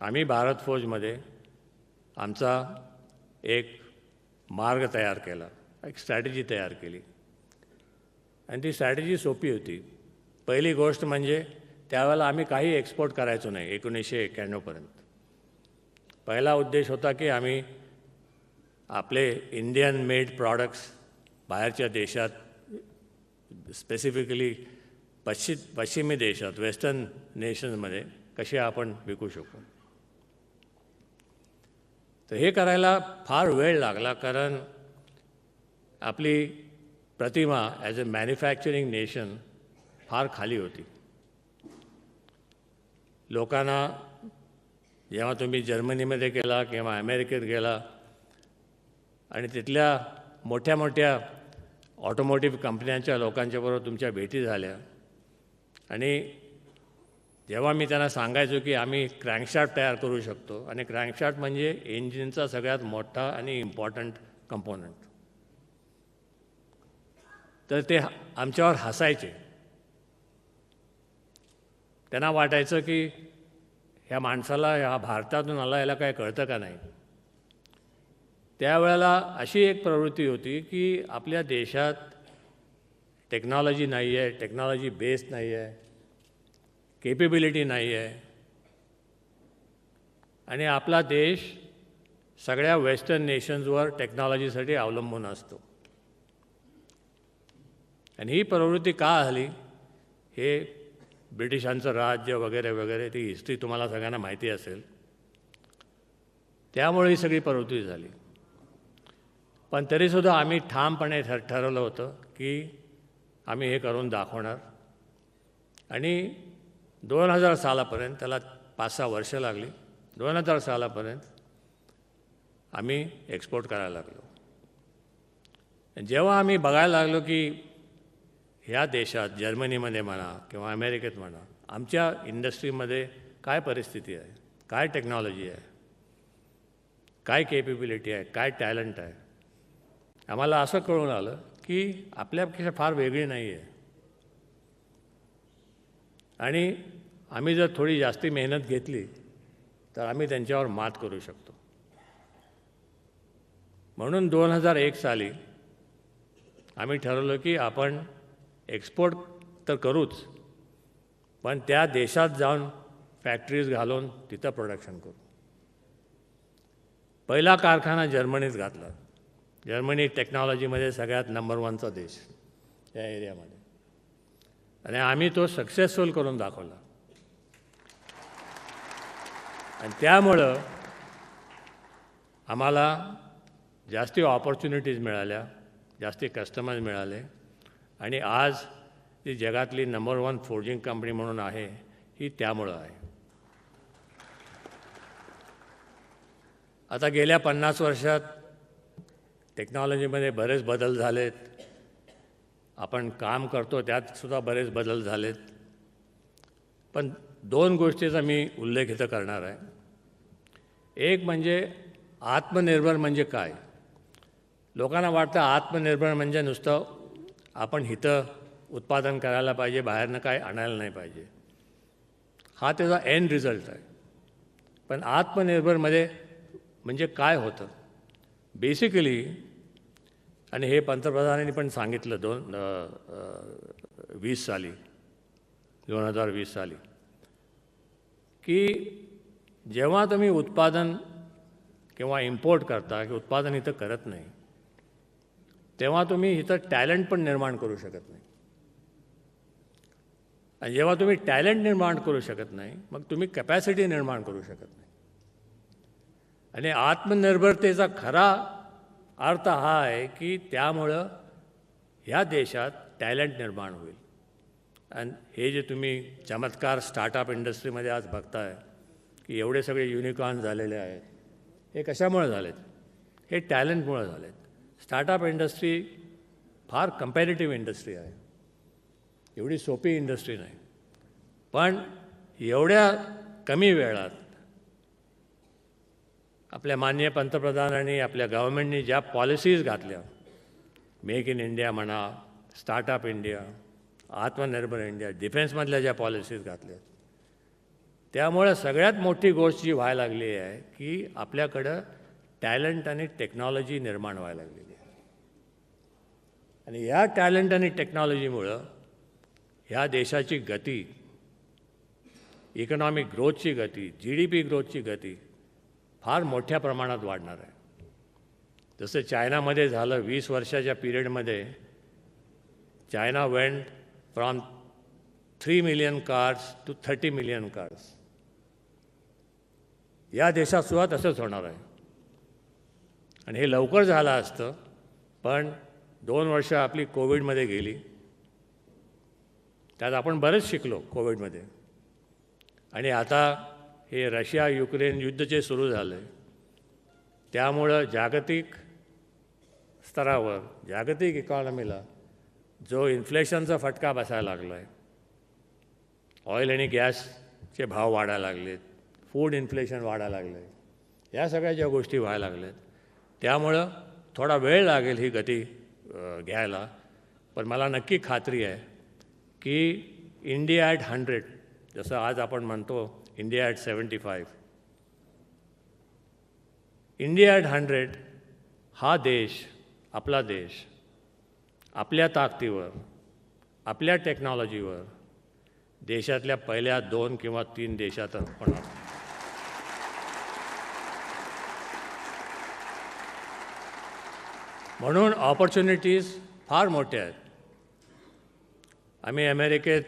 आम्ही भारत फौजमध्ये आमचा एक मार्ग तयार केला एक स्ट्रॅटेजी तयार केली. आणि ती स्ट्रॅटेजी सोपी होती. पहिली गोष्ट म्हणजे त्यावेळेला आम्ही काही एक्सपोर्ट करायचो नाही एकोणीसशे एक्क्याण्णवपर्यंत पहिला उद्देश होता की आम्ही आपले इंडियन मेड प्रॉडक्ट्स बाहेरच्या देशात स्पेसिफिकली पश्चिम पश्चिमी देशात वेस्टर्न नेशन्समध्ये कसे आपण विकू शकू? तर हे करायला फार वेळ लागला कारण आपली प्रतिमा ॲज अ मॅन्युफॅक्चरिंग नेशन फार खाली होती. लोकांना जेव्हा तुम्ही जर्मनीमध्ये गेला किंवा अमेरिकेत गेला आणि तिथल्या मोठ्या मोठ्या ऑटोमोटिव्ह कंपन्यांच्या लोकांच्याबरोबर तुमच्या भेटी झाल्या आणि जेव्हा मी त्यांना सांगायचो की आम्ही क्रँकशाफ्ट तयार करू शकतो. आणि क्रँकशाफ्ट म्हणजे इंजिनचा सगळ्यात मोठा आणि इम्पॉर्टंट कंपोनंट तर ते आमच्यावर हसायचे. त्यांना वाटायचं की ह्या माणसाला ह्या भारतातून आला याला काय कळतं का नाही? त्यावेळेला अशी एक प्रवृत्ती होती की आपल्या देशात टेक्नॉलॉजी नाही आहे टेक्नॉलॉजी बेस नाही आहे केपेबिलिटी नाही आहे. आणि आपला देश सगळ्या वेस्टर्न नेशन्सवर टेक्नॉलॉजीसाठी अवलंबून असतो. आणि ही प्रवृत्ती का आली हे ब्रिटिशांचं राज्य वगैरे वगैरे ती हिस्ट्री तुम्हाला सगळ्यांना माहिती असेल. त्यामुळे ही सगळी प्रवृत्ती झाली. पण तरीसुद्धा आम्ही ठामपणे ठर ठरवलं होतं की आम्ही हे करून दाखवणार. आणि दोन हजार सालापर्यंत त्याला पाच सहा वर्ष लागली. दोन हजार सालापर्यंत आम्ही एक्सपोर्ट करायला लागलो. जेव्हा आम्ही बघायला लागलो की ह्या देशात जर्मनीमध्ये म्हणा किंवा अमेरिकेत म्हणा आमच्या इंडस्ट्रीमध्ये काय परिस्थिती आहे? काय टेक्नॉलॉजी आहे? काय केपेबिलिटी आहे? काय टॅलेंट आहे? आम्हाला असं कळून आलं की आपल्यापेक्षा फार वेगळी नाही आहे आणि आम्ही जर थोडी जास्ती मेहनत घेतली तर आम्ही त्यांच्यावर मात करू शकतो. म्हणून दोन हजार एक साली आम्ही ठरवलं की आपण एक्सपोर्ट तर करूच पण त्या देशात जाऊन फॅक्टरीज घालून तिथं प्रोडक्शन करू. पहिला कारखाना जर्मनीत घातला. जर्मनी टेक्नॉलॉजीमध्ये सगळ्यात नंबर वनचा देश या एरियामध्ये आणि आम्ही तो सक्सेसफुल करून दाखवला आणि त्यामुळं आम्हाला जास्ती ऑपॉर्च्युनिटीज मिळाल्या जास्ती कस्टमर्स मिळाले आणि आज जी जगातली नंबर वन फोर्जिंग कंपनी म्हणून आहे ही त्यामुळं आहे आता गेल्या पन्नास वर्षात टेक्नॉलॉजीमध्ये बरेच बदल झालेत आपण काम करतो त्यात सुद्धा बरेच बदल झालेत. पण दोन गोष्टीचा मी उल्लेख इथं करणार आहे. एक म्हणजे आत्मनिर्भर म्हणजे काय? लोकांना वाटतं आत्मनिर्भर म्हणजे नुसतं आपण हिथं उत्पादन करायला पाहिजे बाहेरनं काय आणायला नाही पाहिजे. हा त्याचा एंड रिझल्ट आहे. पण आत्मनिर्भरमध्ये म्हणजे काय होतं? बेसिकली आणि हे पंतप्रधानांनी पण सांगितलं दोन वीस साली दोन हजार वीस साली की जेव्हा तुम्ही उत्पादन किंवा इम्पोर्ट करता की उत्पादन इथं करत नाही तेव्हा तुम्ही इथं टॅलेंट पण निर्माण करू शकत नाही. आणि जेव्हा तुम्ही टॅलेंट निर्माण करू शकत नाही मग तुम्ही कॅपॅसिटी निर्माण करू शकत नाही. आणि आत्मनिर्भरतेचा खरा अर्थ हा आहे की त्यामुळं ह्या देशात टॅलेंट निर्माण होईल. आणि हे जे तुम्ही चमत्कार स्टार्टअप इंडस्ट्रीमध्ये आज बघताय की एवढे सगळे युनिकॉर्न झालेले आहेत हे कशामुळे झालेत? हे टॅलेंटमुळे झालेत. स्टार्टअप इंडस्ट्री फार कम्पॅरेटिव्ह इंडस्ट्री आहे. एवढी सोपी इंडस्ट्री नाही. पण एवढ्या कमी वेळात आपल्या माननीय पंतप्रधानांनी आपल्या गव्हर्मेंटनी ज्या पॉलिसीज घातल्या मेक इन इंडिया म्हणा स्टार्टअप इंडिया आत्मनिर्भर इंडिया डिफेन्समधल्या ज्या पॉलिसीज घातल्या त्यामुळं सगळ्यात मोठी गोष्ट जी व्हायला लागली आहे की आपल्याकडं टॅलेंट आणि टेक्नॉलॉजी निर्माण व्हायला लागलेली आहे. आणि या टॅलेंट आणि टेक्नॉलॉजीमुळं ह्या देशाची गती इकॉनॉमिक ग्रोथची गती जी डी पी ग्रोथची गती फार मोठ्या प्रमाणात वाढणार आहे. जसं चायनामध्ये झालं वीस वर्षाच्या पिरियडमध्ये China went from three million cars to thirty million cars या देशात सुद्धा तसंच होणार आहे. आणि हे लवकर झालं असतं पण दोन वर्ष आपली कोविडमध्ये गेली. त्यात आपण बरंच शिकलो कोविडमध्ये. आणि आता हे रशिया युक्रेन युद्ध जे सुरू झालं. आहे त्यामुळं जागतिक स्तरावर जागतिक इकॉनॉमीला जो इन्फ्लेशनचा फटका बसायला लागला आहे ऑइल आणि गॅसचे भाव वाढायला लागलेत फूड इन्फ्लेशन वाढायला लागलं आहे या सगळ्या ज्या गोष्टी व्हायला लागल्यात त्यामुळं थोडा वेळ लागेल ही गती घ्यायला. पण मला नक्की खात्री आहे की इंडिया ॲट हंड्रेड जसं आज आपण म्हणतो India at seventy five India at hundred हा देश आपला देश आपल्या ताकदीवर आपल्या टेक्नॉलॉजीवर देशातल्या पहिल्या दोन किंवा तीन देशात होणार. म्हणून ऑपॉर्च्युनिटीज फार मोठ्या आहेत. आम्ही अमेरिकेत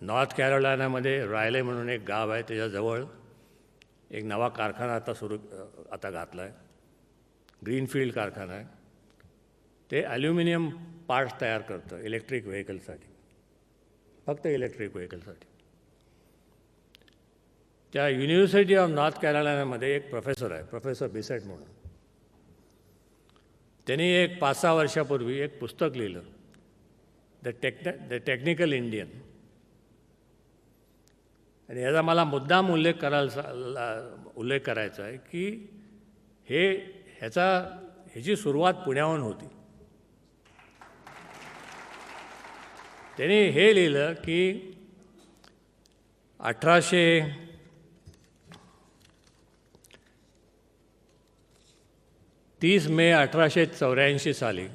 नॉर्थ कॅरोलायनामध्ये रायले म्हणून एक गाव आहे त्याच्याजवळ एक नवा कारखाना आता सुरू आता घातला आहे ग्रीनफील्ड कारखाना आहे. ते ॲल्युमिनियम पार्ट्स तयार करतं इलेक्ट्रिक व्हेकलसाठी फक्त इलेक्ट्रिक व्हेकलसाठी त्या युनिव्हर्सिटी ऑफ नॉर्थ कॅरोलायनामध्ये एक प्रोफेसर आहे प्रोफेसर बिसेट म्हणून. त्यांनी एक पाच सहा वर्षापूर्वी एक पुस्तक लिहिलं द टेक्न द टेक्निकल इंडियन. आणि याचा मला मुद्दाम उल्लेख करायला सा- उल्लेख करायचा आहे की हे ह्याचा ह्याची सुरुवात पुण्याहून होती. त्यांनी हे लिहिलं की अठराशे तीस मे अठराशे चौऱ्याऐंशी साली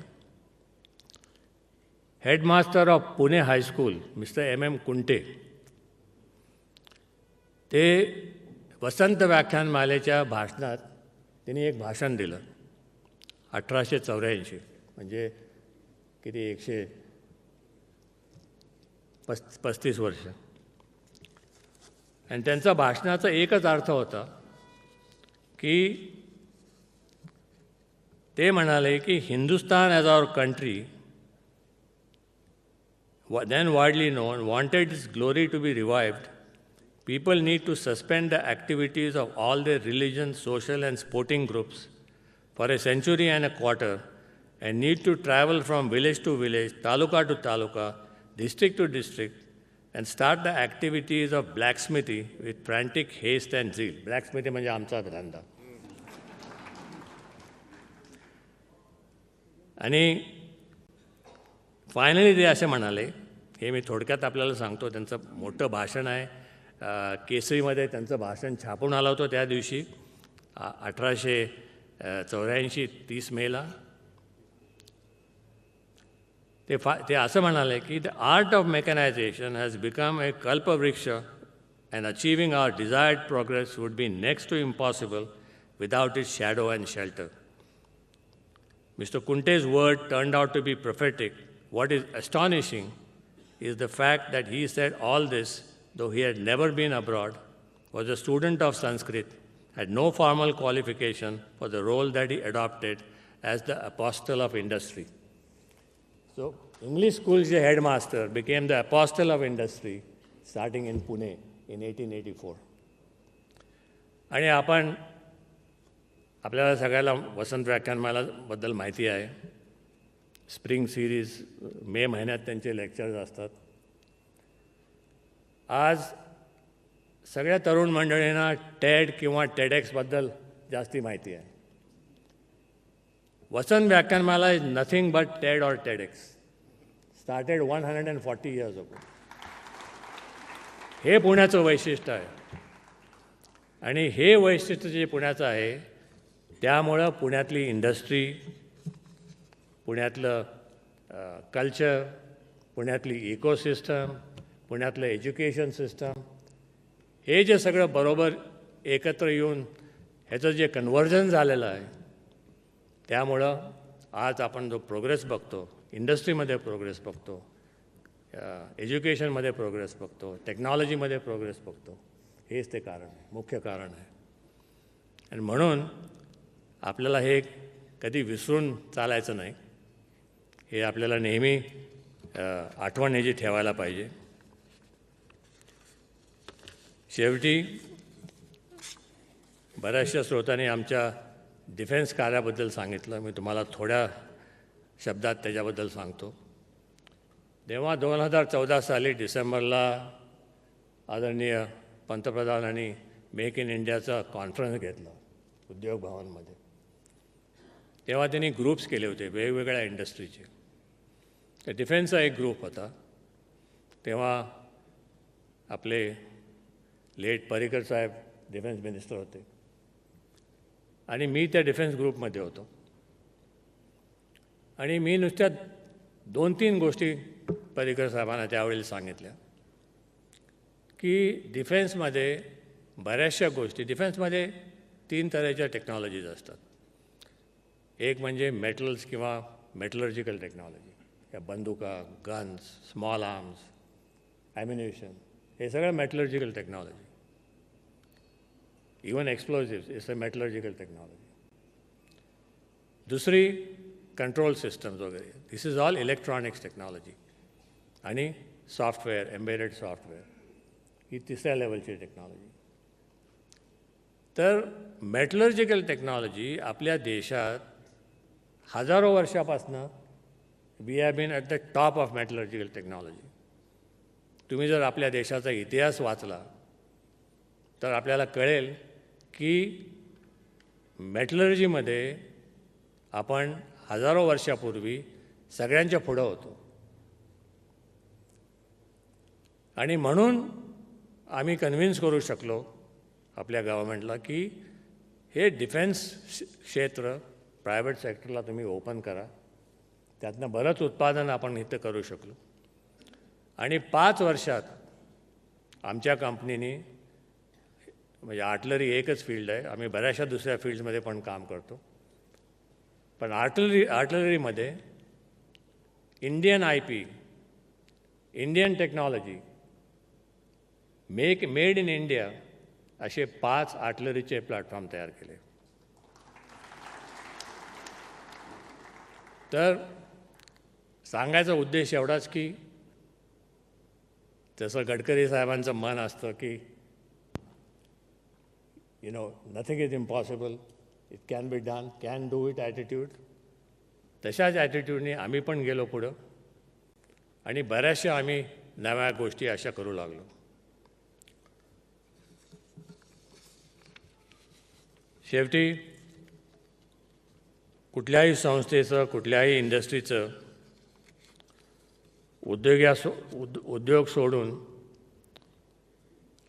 headmaster of Pune high school mister M M Kunte ते वसंत व्याख्यानमालेच्या भाषणात त्यांनी एक भाषण दिलं. अठराशे चौऱ्याऐंशी म्हणजे किती एकशे पस् पस्तीस वर्ष. आणि त्यांचा भाषणाचा एकच अर्थ होता की ते म्हणाले की Hindustan as our country than widely known wanted its glory to be revived, people need to suspend the activities of all their religion, social, and sporting groups for a century and a quarter and need to travel from village to village, taluka to taluka, district to district, and start the activities of blacksmithy with frantic haste and zeal. Blacksmithy म्हणजे आमचा धंदा आणि finally ते असे म्हणाले हे मी थोडक्यात आपल्याला सांगतो त्यांचं मोठं भाषण आहे केसरीमध्ये त्यांचं भाषण छापून आलं होतं त्या दिवशी आ- अठराशे अ, चौऱ्याऐंशी तीस मेला ते फा ते असं म्हणाले की the art of mechanization has become a kalpavriksha and achieving our desired progress would be next to impossible without it shadow and shelter Mr. Kunte's word turned out to be prophetic. What is astonishing is the fact that he said all this, though he had never been abroad, was a student of Sanskrit, had no formal qualification for the role that he adopted as the apostle of industry. So, English school's headmaster became the apostle of industry starting in Pune in 1884. आणि आपण आपल्याला सगळ्याला वसंत व्याख्यानमालाबद्दल माहिती आहे spring series मे महिन्यात त्यांचे lectures असतात आज सगळ्या तरुण मंडळींना टेड किंवा टेडेक्सबद्दल जास्ती माहिती आहे. Vasant Vyakhyanmala is nothing but TED or TEDx. Started one hundred and forty years ago हे पुण्याचं वैशिष्ट्य आहे. आणि हे वैशिष्ट्य जे पुण्याचं आहे त्यामुळं पुण्यातली इंडस्ट्री पुण्यातलं कल्चर पुण्यातली इकोसिस्टम पुण्यातलं एज्युकेशन सिस्टम हे जे सगळं बरोबर एकत्र येऊन ह्याचं जे कन्व्हर्जन झालेलं आहे त्यामुळं आज आपण जो प्रोग्रेस बघतो इंडस्ट्रीमध्ये प्रोग्रेस बघतो एज्युकेशनमध्ये प्रोग्रेस बघतो टेक्नॉलॉजीमध्ये प्रोग्रेस बघतो हेच ते कारण आहे मुख्य कारण आहे. आणि म्हणून आपल्याला हे कधी विसरून चालायचं नाही. हे आपल्याला नेहमी आठवण ह्याची ठेवायला पाहिजे. शेवटी बऱ्याचशा स्रोतांनी आमच्या डिफेन्स कार्याबद्दल सांगितलं. मी तुम्हाला थोड्या शब्दात त्याच्याबद्दल सांगतो. तेव्हा दोन हजार चौदा साली डिसेंबरला आदरणीय पंतप्रधानांनी मेक इन इंडियाचा कॉन्फरन्स घेतला उद्योग भवनमध्ये. तेव्हा त्यांनी ग्रुप्स केले होते वेगवेगळ्या इंडस्ट्रीचे तर डिफेन्सचा एक ग्रुप होता. तेव्हा आपले लेट पर्रिकर साहेब डिफेन्स मिनिस्टर होते. आणि मी त्या डिफेन्स ग्रुपमध्ये होतो. आणि मी नुसत्या दोन तीन गोष्टी पर्रिकर साहेबांना त्यावेळी सांगितल्या. की डिफेन्समध्ये बऱ्याचशा गोष्टी डिफेन्समध्ये तीन तऱ्हेच्या टेक्नॉलॉजीज असतात. एक म्हणजे मेटल्स किंवा मेटलर्जिकल टेक्नॉलॉजी या बंदुका गन्स स्मॉल आर्म्स ॲम्युनेशन हे सगळं metallurgical technology even explosives it's a metallurgical technology दुसरी कंट्रोल सिस्टम्स वगैरे. This is all electronics technology आणि सॉफ्टवेअर एम्बेडेड सॉफ्टवेअर ही तिसऱ्या लेवलची टेक्नॉलॉजी तर मेटलर्जिकल टेक्नॉलॉजी आपल्या देशात हजारो वर्षापासनं we have been at the top of metallurgical technology तुम्ही जर आपल्या देशाचा इतिहास वाचला तर आपल्याला कळेल की मेटलर्जीमध्ये आपण हजारो वर्षापूर्वी सगळ्यांच्या पुढं होतो. आणि म्हणून आम्ही कन्व्हिन्स करू शकलो आपल्या गव्हर्मेंटला की हे डिफेन्स क्षेत्र प्रायव्हेट सेक्टरला तुम्ही ओपन करा. त्यातनं बरंच उत्पादन आपण इथं करू शकलो. आणि पाच वर्षात आमच्या कंपनीने म्हणजे आर्टलरी एकच फील्ड आहे. आम्ही बऱ्याचशा दुसऱ्या फील्डमध्ये पण काम करतो. पण artillery आर्टलरीमध्ये Indian I P Indian technology make made in India असे पाच आर्टलरीचे प्लॅटफॉर्म तयार केले. तर सांगायचा उद्देश एवढाच की जसं गडकरी साहेबांचं मन असतं की you know nothing is impossible it can be done can do it attitude तशाच ॲटिट्यूडने आम्ही पण गेलो पुढं. आणि बऱ्याचशा आम्ही नव्या गोष्टी अशा करू लागलो. शेवटी कुठल्याही संस्थेचं कुठल्याही इंडस्ट्रीचं उद्योग्या सो उद उद्योग सोडून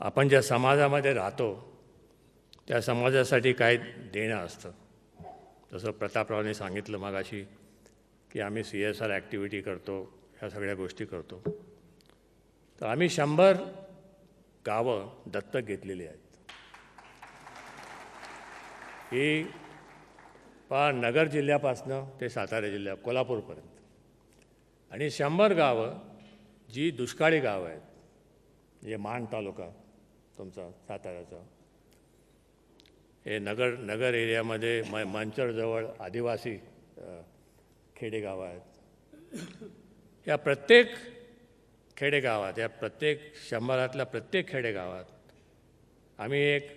आपण ज्या समाजामध्ये राहतो त्या समाजासाठी काय देणं असतं. जसं प्रतापरावने सांगितलं मागाशी की आम्ही सी एस आर ॲक्टिव्हिटी करतो ह्या सगळ्या गोष्टी करतो. तर आम्ही शंभर गावं दत्तक घेतलेली आहेत. ही पा नगर जिल्ह्यापासनं ते सातारा जिल्ह्या कोल्हापूरपर्यंत. आणि शंभर गावं जी दुष्काळी गावं आहेत म्हणजे मान तालुका तुमचा साताऱ्याचा हे नगर नगर एरियामध्ये म मंचरजवळ आदिवासी खेडेगाव खेडेगावं आहेत. या प्रत्येक खेडेगावात या प्रत्येक शंभरातल्या प्रत्येक खेडेगावात आम्ही एक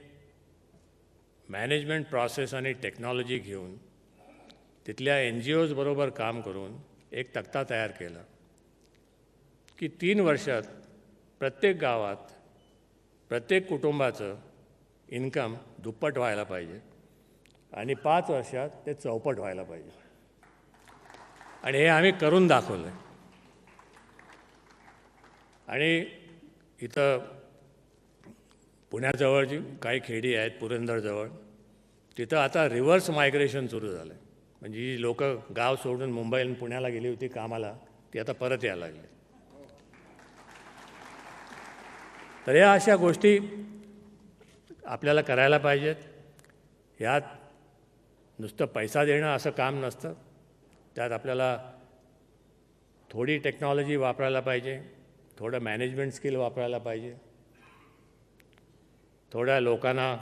मॅनेजमेंट प्रोसेस आणि टेक्नॉलॉजी घेऊन तिथल्या एन जी ओज बरोबर काम करून एक तक्ता तयार केला की तीन वर्षात प्रत्येक गावात प्रत्येक कुटुंबाचं इन्कम दुप्पट व्हायला पाहिजे आणि पाच वर्षात ते चौपट व्हायला पाहिजे. आणि हे आम्ही करून दाखवलं आहे आणि इथं पुण्याजवळची काही खेडी आहेत पुरंदरजवळ. तिथं आता रिव्हर्स मायग्रेशन सुरू झालं आहे म्हणजे जी लोक गाव सोडून मुंबई आणि पुण्याला गेली होती कामाला ती आता परत यायला लागली. तर या अशा गोष्टी आपल्याला करायला पाहिजेत. यात नुसतं पैसा देणं असं काम नसतं. त्यात आपल्याला थोडी टेक्नॉलॉजी वापरायला पाहिजे थोडं मॅनेजमेंट स्किल वापरायला पाहिजे. थोड्या लोकांना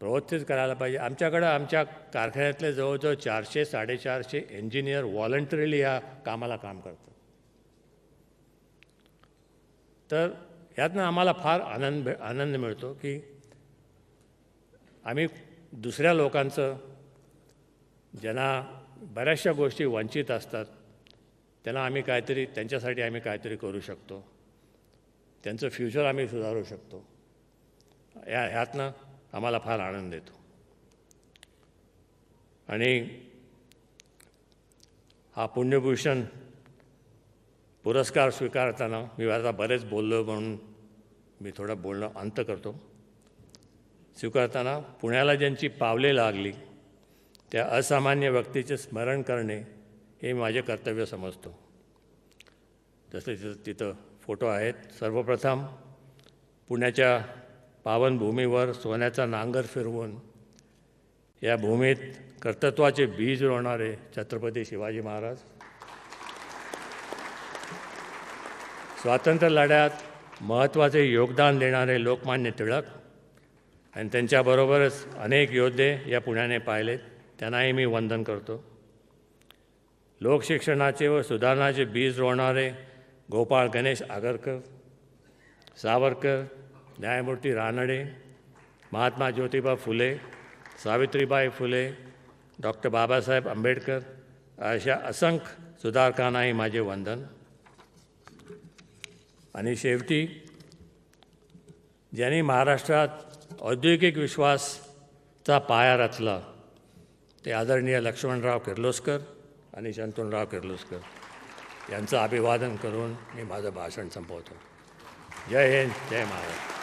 अ, करायला पाहिजे. आमच्याकडं आमच्या कारखान्यातले जवळजवळ चारशे साडेचारशे इंजिनियर व्हॉलंटरीली या कामाला काम करतात. तर यातनं आम्हाला फार आनंद भे आनंद मिळतो की आम्ही दुसऱ्या लोकांचं ज्यांना बऱ्याचशा गोष्टी वंचित असतात त्यांना आम्ही काहीतरी त्यांच्यासाठी आम्ही काहीतरी करू शकतो. त्यांचं फ्युचर आम्ही सुधारू शकतो. या ह्यातनं आम्हाला फार आनंद येतो. आणि हा पुण्यभूषण पुरस्कार स्वीकारताना मी आता बरेच बोललो म्हणून मी थोडं बोलणं अंत करतो. स्वीकारताना पुण्याला ज्यांची पावले लागली त्या असामान्य व्यक्तीचे स्मरण करणे हे माझे कर्तव्य समजतो. जसे तिथं तिथं फोटो आहेत सर्वप्रथम पुण्याच्या पावनभूमीवर सोन्याचा नांगर फिरवून या भूमीत कर्तृत्वाचे बीज रोवणारे छत्रपती शिवाजी महाराज. स्वातंत्र्य लढ्यात महत्त्वाचे योगदान देणारे लोकमान्य टिळक आणि त्यांच्याबरोबरच अनेक योद्धे या पुण्याने पाहिलेत त्यांनाही मी वंदन करतो. लोकशिक्षणाचे व सुधारणाचे बीज रोवणारे गोपाळ गणेश आगरकर सावरकर न्यायमूर्ती रानडे महात्मा ज्योतिबा फुले सावित्रीबाई फुले डॉक्टर बाबासाहेब आंबेडकर अशा असंख्य सुधारकांनाही माझे वंदन. आणि शेवटी ज्यांनी महाराष्ट्रात औद्योगिक विश्वासचा पाया रचला ते आदरणीय लक्ष्मणराव किर्लोस्कर आणि शंतनराव किर्लोस्कर यांचं अभिवादन करून मी माझं भाषण संपवतो. जय हिंद जय महाराष्ट्र.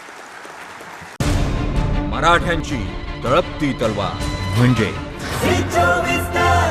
मराठ्यांची तळपती तलवार. म्हणजे चोवीस तास.